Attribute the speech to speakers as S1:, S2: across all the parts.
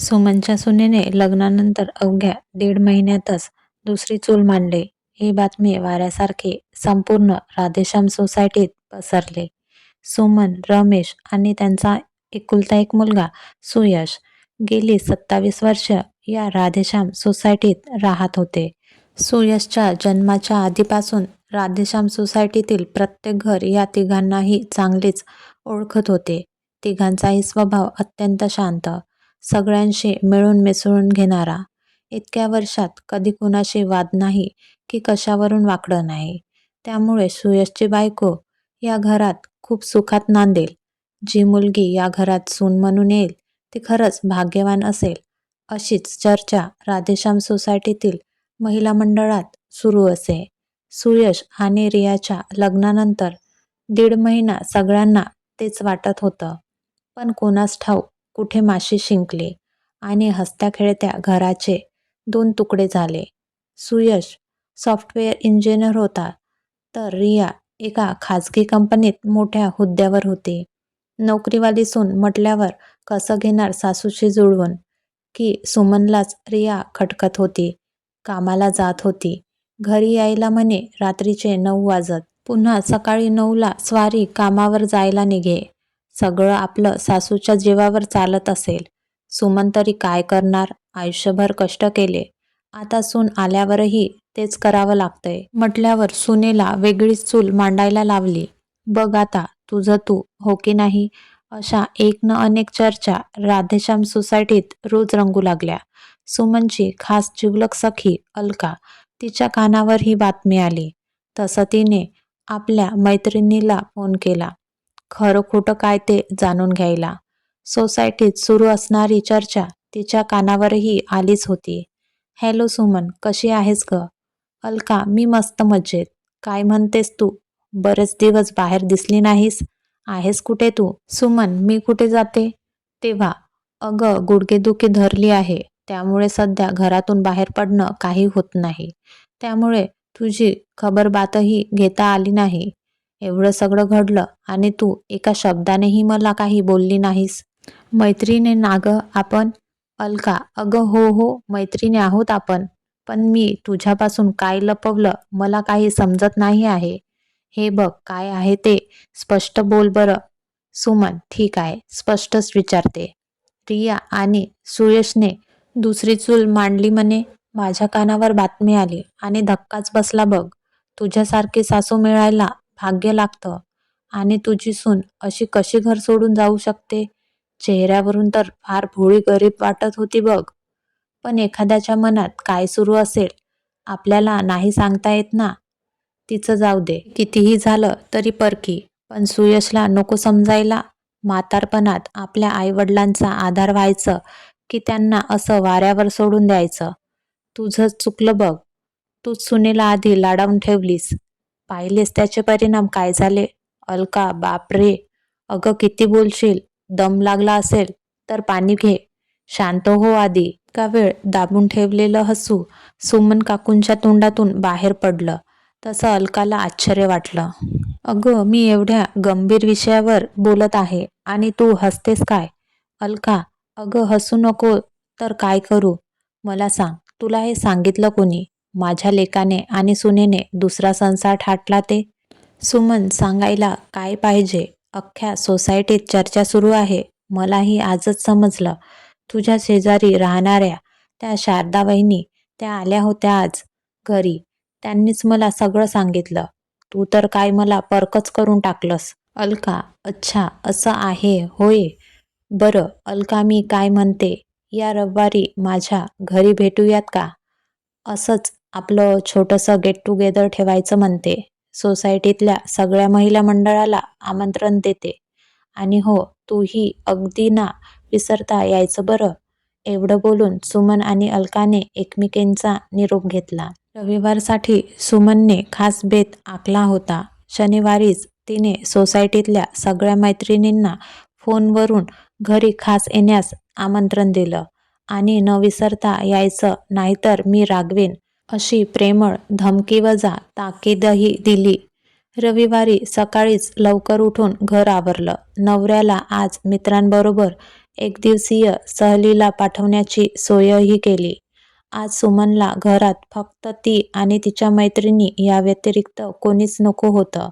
S1: सुमनच्या सुनेने लग्नानंतर अवघ्या दीड महिन्यातच दुसरी चूल मांडली ही बातमी वाऱ्यासारखी संपूर्ण राधेश्याम सोसायटीत पसरली. सुमन, रमेश आणि त्यांचा एकुलता एक मुलगा सुयश गेली सत्तावीस वर्ष या राधेश्याम सोसायटीत राहत होते. सुयशच्या जन्माच्या आधीपासून राधेश्याम सोसायटीतील प्रत्येक घर या तिघांनाही चांगलीच ओळखत होते. तिघांचाही स्वभाव अत्यंत शांत, सगळ्यांशी मिळून मिसळून घेणारा. इतक्या वर्षात कधी कुणाशी वाद नाही की कशावरून वाकडं नाही. त्यामुळे सुयशची बायको या घरात खूप सुखात नांदेल. जी मुलगी या घरात सून म्हणून येईल ती खरंच भाग्यवान असेल अशीच चर्चा राधेश्याम सोसायटीतील महिला मंडळात सुरू असे. सुयश आणि रियाच्या लग्नानंतर दीड महिना सगळ्यांना तेच वाटत होतं. पण कोणास ठाऊक कुठे माशी शिंकली आणि हसत्या खेळत्या घराचे दोन तुकडे झाले. सुयश सॉफ्टवेअर इंजिनियर होता तर रिया एका खाजगी कंपनीत मोठ्या हुद्द्यावर होती. नोकरीवाली सून म्हटल्यावर कसं घेणार सासूशी जुळवून की सुमनलाच रिया खटकत होती. कामाला जात होती. घरी यायला म्हणे रात्रीचे नऊ वाजत. पुन्हा सकाळी नऊला स्वारी कामावर जायला निघे. सगळं आपलं सासूच्या जीवावर चालत असेल. सुमन तरी काय करणार? आयुष्यभर कष्ट केले. आता सून आल्यावरही तेच करावं लागतंय म्हटल्यावर सुनेला वेगळीच चूल मांडायला लावली. बघ आता तुझं तू, हो की नाही? अशा एक न अनेक चर्चा राधेश्याम सोसायटीत रोज रंगू लागल्या. सुमनची खास जिवलक सखी अलका तिच्या कानावर ही बातमी आली तसं तिने आपल्या मैत्रिणीला फोन केला खरं खोटं काय ते जाणून घ्यायला. सोसायटीत सुरू असणारी चर्चा तिच्या कानावरही आलीच होती. हॅलो सुमन, कशी आहेस गं? अलका मी मस्त मज्जेत काय म्हणतेस तू? बरेच दिवस बाहेर दिसली नाहीस. आहेस कुठे तू? सुमन मी कुठे जाते? तेव्हा अगं गुडघेदुखी धरली आहे. त्यामुळे सध्या घरातून बाहेर पडणं काही होत नाही. त्यामुळे तुझी खबरबातही घेता आली नाही. एवढं सगळं घडलं आणि तू एका शब्दानेही मला काही बोलली नाहीस. मैत्रिणी ना गं आपण? अलका अगं हो हो मैत्रिणी आहोत आपण. पण मी तुझ्यापासून काय लपवलं मला काही समजत नाही आहे. हे बघ काय आहे ते स्पष्ट बोल बरं. सुमन ठीक आहे स्पष्टच विचारते. रिया आणि सुयशने दुसरी चूल मांडली म्हणे. माझ्या कानावर बातमी आली आणि धक्काच बसला बघ. तुझ्यासारखी सासू मिळायला भाग्य लागतं आणि तुझी सून अशी कशी घर सोडून जाऊ शकते? चेहऱ्यावरून तर फार भोळी गरीब वाटत होती बघ. पण एखाद्याच्या मनात काय सुरू असेल आपल्याला नाही सांगता येत ना. तिचं जाऊ दे. कितीही झालं तरी परकी. पण सुयशला नको समजायला. म्हातारपणात आपल्या आईवडिलांचा आधार व्हायचं की त्यांना असं वाऱ्यावर सोडून द्यायचं. तुझंच चुकलं बघ. तूच सुनेला आधी लाडावून ठेवलीस. पाहिलेस त्याचे परिणाम काय झाले? अलका बापरे. अगं किती बोलशील. दम लागला असेल तर पाणी घे. शांत हो आधी. इतका वेळ दाबून ठेवलेलं हसू सुमन काकूंच्या तोंडातून बाहेर पडलं तसं अलकाला आश्चर्य वाटलं. अगं मी एवढ्या गंभीर विषयावर बोलत आहे आणि तू हसतेस काय? अलका अगं हसू नको तर काय करू? मला सांग तुला हे सांगितलं कोणी? माझ्या लेकाने आणि सुनेने दुसरा संसार ठाटला ते? सुमन सांगायला काय पाहिजे? अख्ख्या सोसायटीत चर्चा सुरू आहे. मलाही आजच समजलं. तुझ्या शेजारी राहणाऱ्या त्या शारदा वहिनी त्या आल्या होत्या आज घरी. त्यांनीच मला सगळं सांगितलं. तू तर काय मला परकच करून टाकलंस. अलका अच्छा असं आहे होय. बरं अलका मी काय म्हणते या रविवारी माझ्या घरी भेटूयात का? असंच आपलं छोटंसं गेट टुगेदर ठेवायचं म्हणते. सोसायटीतल्या सगळ्या महिला मंडळाला आमंत्रण देते. आणि हो तूही अगदी ना विसरता यायचं बरं. एवढं बोलून सुमन आणि अलकाने एकमेकींचा निरोप घेतला. रविवारसाठी सुमनने खास बेत आखला होता. शनिवारीच तिने सोसायटीतल्या सगळ्या मैत्रिणींना फोनवरून घरी खास येण्यास आमंत्रण दिलं आणि न विसरता यायचं नाहीतर मी रागवेन अशी प्रेमळ धमकीवजा ताकीदही दिली. रविवारी सकाळीच लवकर उठून घर आवरलं. नवऱ्याला आज मित्रांबरोबर एकदिवसीय सहलीला पाठवण्याची सोयही केली. आज सुमनला घरात फक्त ती आणि तिच्या मैत्रिणी या व्यतिरिक्त कोणीच नको होतं.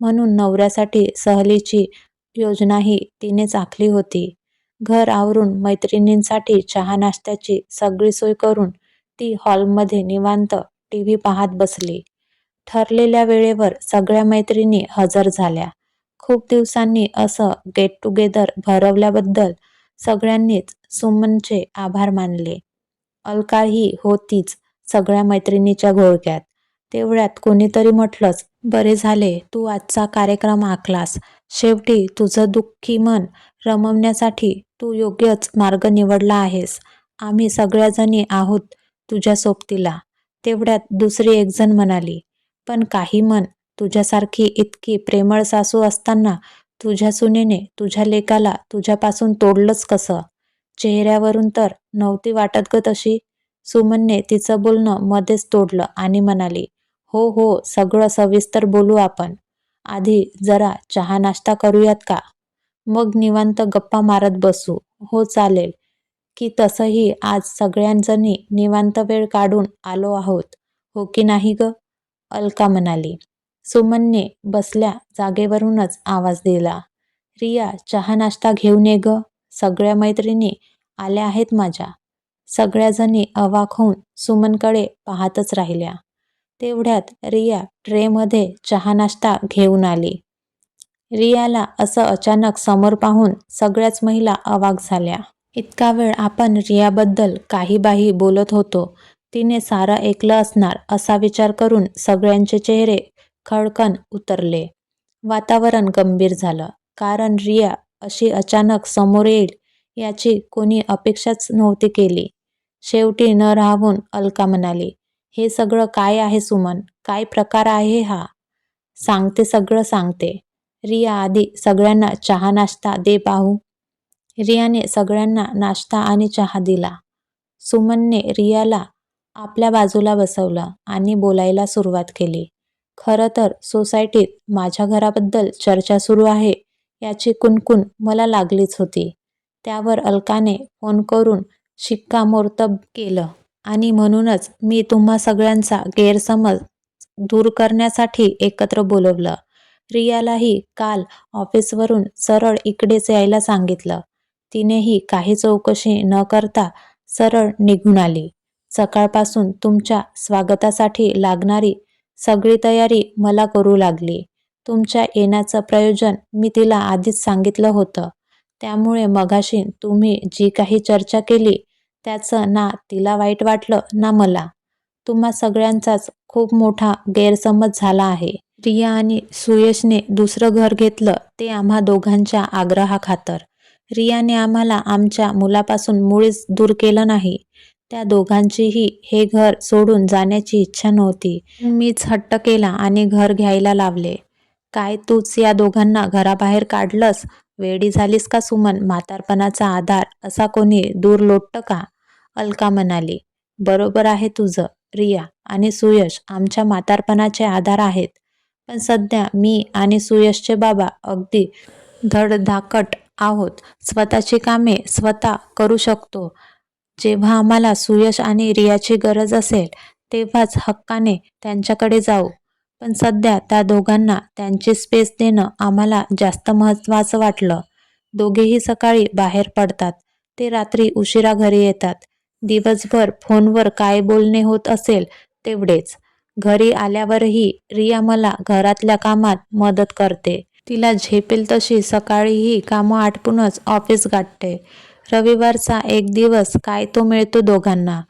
S1: म्हणून नवऱ्यासाठी सहलीची योजनाही तिनेच आखली होती. घर आवरून मैत्रिणींसाठी चहा-नाश्त्याची सगळी सोय करून ती हॉलमध्ये निवांत टीव्ही पाहत बसली. ठरलेल्या वेळेवर सगळ्या मैत्रिणी हजर झाल्या. खूप दिवसांनी असं गेट टुगेदर भरवल्याबद्दल सगळ्यांनीच सुमनचे आभार मानले. अलकाही होतीच सगळ्या मैत्रिणीच्या घोळक्यात. तेवढ्यात कोणीतरी म्हटलंच, "बरे झाले तू आजचा कार्यक्रम आखलास. शेवटी तुझं दुःखी मन रमवण्यासाठी तू योग्यच मार्ग निवडला आहेस. आम्ही सगळ्याजणी आहोत तुझ्या सोबतीला." तेवढ्यात दुसरी एकजण म्हणाली, "पण काही मन तुझ्यासारखी इतकी प्रेमळ सासू असताना तुझ्या सुनेने तुझ्या लेकाला तुझ्यापासून तोडलंच कसं?" "चेहऱ्यावरून तर नव्हती वाटत गं तशी." सुमनने तिचं बोलणं मध्येच तोडलं आणि म्हणाली, "हो हो सगळं सविस्तर बोलू आपण. आधी जरा चहा-नाश्ता करूयात का? मग निवांत गप्पा मारत बसू." "हो चालेल की तसंही आज सगळ्यांजणी निवांत वेळ काढून आलो आहोत, हो की नाही गं?" अलका म्हणाली. सुमनने बसल्या जागेवरूनच आवाज दिला, "रिया चहा-नाश्ता घेऊन ये गं. सगळ्या मैत्रिणी आल्या आहेत माझ्या." सगळ्याजणी अवाक होऊन सुमनकडे पाहतच राहिल्या. तेवढ्यात रिया ट्रेमध्ये चहा-नाश्ता घेऊन आली. रियाला असं अचानक समोर पाहून सगळ्याच महिला अवाक झाल्या. इतका वेळ आपण रियाबद्दल काही-बाही बोलत होतो, तिने सारं ऐकलं असणार असा विचार करून सगळ्यांचे चेहरे खडकन उतरले. वातावरण गंभीर झालं. कारण रिया अशी अचानक समोर येईल याची कोणी अपेक्षाच नव्हती केली. शेवटी न राहून अलका म्हणाली, "हे सगळं काय आहे सुमन? काय प्रकार आहे हा?" "सांगते सगळं सांगते. रिया आधी सगळ्यांना चहा-नाश्ता दे पाहू." रियाने सगळ्यांना नाश्ता आणि चहा दिला. सुमनने रियाला आपल्या बाजूला बसवलं आणि बोलायला सुरुवात केली, "खरं तर सोसायटीत माझ्या घराबद्दल चर्चा सुरू आहे याची कुणकुण मला लागलीच होती. त्यावर अलकाने फोन करून शिक्कामोर्तब केलं आणि म्हणूनच मी तुम्हा सगळ्यांचा गैरसमज दूर करण्यासाठी एकत्र बोलवलं रियालाही काल ऑफिसवरून सरळ इकडेच यायला सांगितलं. तिनेही काही चौकशी न करता सरळ निघून आली. सकाळपासून तुमच्या स्वागतासाठी लागणारी सगळी तयारी मला करू लागली. तुमच्या येण्याचं प्रयोजन मी तिला आधीच सांगितलं होतं. त्यामुळे मगाशी तुम्ही जी काही चर्चा केली त्याचं ना तिला वाईट वाटलं ना मला. तुम्हा सगळ्यांचाच खूप मोठा गैरसमज झाला आहे. रिया आणि सुयशने दुसरं घर घेतलं ते आम्हा दोघांच्या आग्रहाखातर. रियाने आम्हाला आमच्या मुलापासून मुळीच दूर केलं नाही. त्या दोघांचीही हे घर सोडून जाण्याची इच्छा नव्हती. मीच हट्ट केला आणि घर घ्यायला लावले. काय तूच या दोघांना घराबाहेर काढलंस? वेडी झालीस का सुमन? म्हातारपणाचा आधार असा कोणी दूर लोटतं का? अलका म्हणाली, "बरोबर आहे तुझं. रिया आणि सुयश आमच्या म्हातारपणाचे आधार आहेत. पण सध्या मी आणि सुयशचे बाबा अगदी धडधाकट आहोत. स्वतःची कामे स्वतः करू शकतो. जेव्हा आम्हाला सुयश आणि रियाची गरज असेल तेव्हाच हक्काने त्यांच्याकडे जाऊ. पण सध्या त्या दोघांना त्यांची स्पेस देणं आम्हाला जास्त महत्त्वाचं वाटलं." दोघेही सकाळी बाहेर पडतात ते रात्री उशिरा घरी येतात. दिवसभर फोनवर काय बोलणे होत असेल तेवढेच. घरी आल्यावरही रिया मला घरातल्या कामात मदत करते. तिला झेपेल तशी सकाळीही कामं आटपूनच ऑफिस गाठते. रविवारचा एक दिवस काय तो मिळतो दोघांना.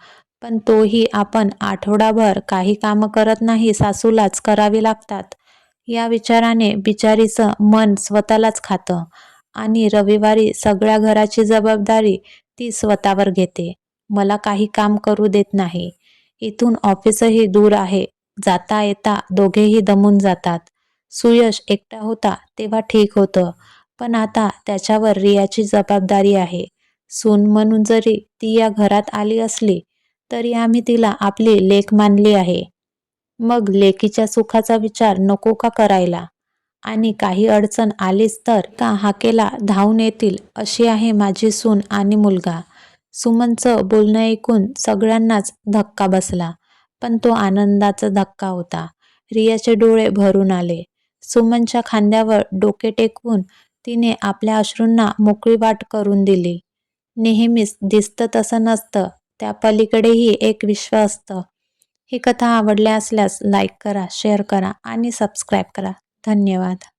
S1: पण तोही आपण आठवडाभर काही कामं करत नाही सासूलाच करावी लागतात. या विचाराने बिचारीचं मन स्वतःलाच खातं आणि रविवारी सगळ्या घराची जबाबदारी ती स्वतःवर घेते. मला काही काम करू देत नाही. इथून ऑफिसही दूर आहे. जाता येता दोघेही दमून जातात. सुयश एकटा होता तेव्हा ठीक होतं. पण आता त्याच्यावर रियाची जबाबदारी आहे. सून म्हणून जरी ती या घरात आली असली तरी आम्ही तिला आपली लेख मानली आहे. मग लेकीच्या सुखाचा विचार नको का करायला? आणि काही अडचण आलीच तर का हाकेला धावून येतील अशी आहे माझी सून आणि मुलगा सुमनचं बोलणं ऐकून सगळ्यांनाच धक्का बसला पण तो आनंदाचा धक्का होता रियाचे डोळे भरून आले सुमनच्या खांद्यावर डोके टेकवून तिने आपल्या अश्रूंना मोकळी वाट करून दिली. नेहमीच दिसतं तसं नसतं त्या पलीकडेही एक विश्व असतं. ही कथा आवडल्या असल्यास लाईक करा शेअर करा आणि सबस्क्राईब करा. धन्यवाद.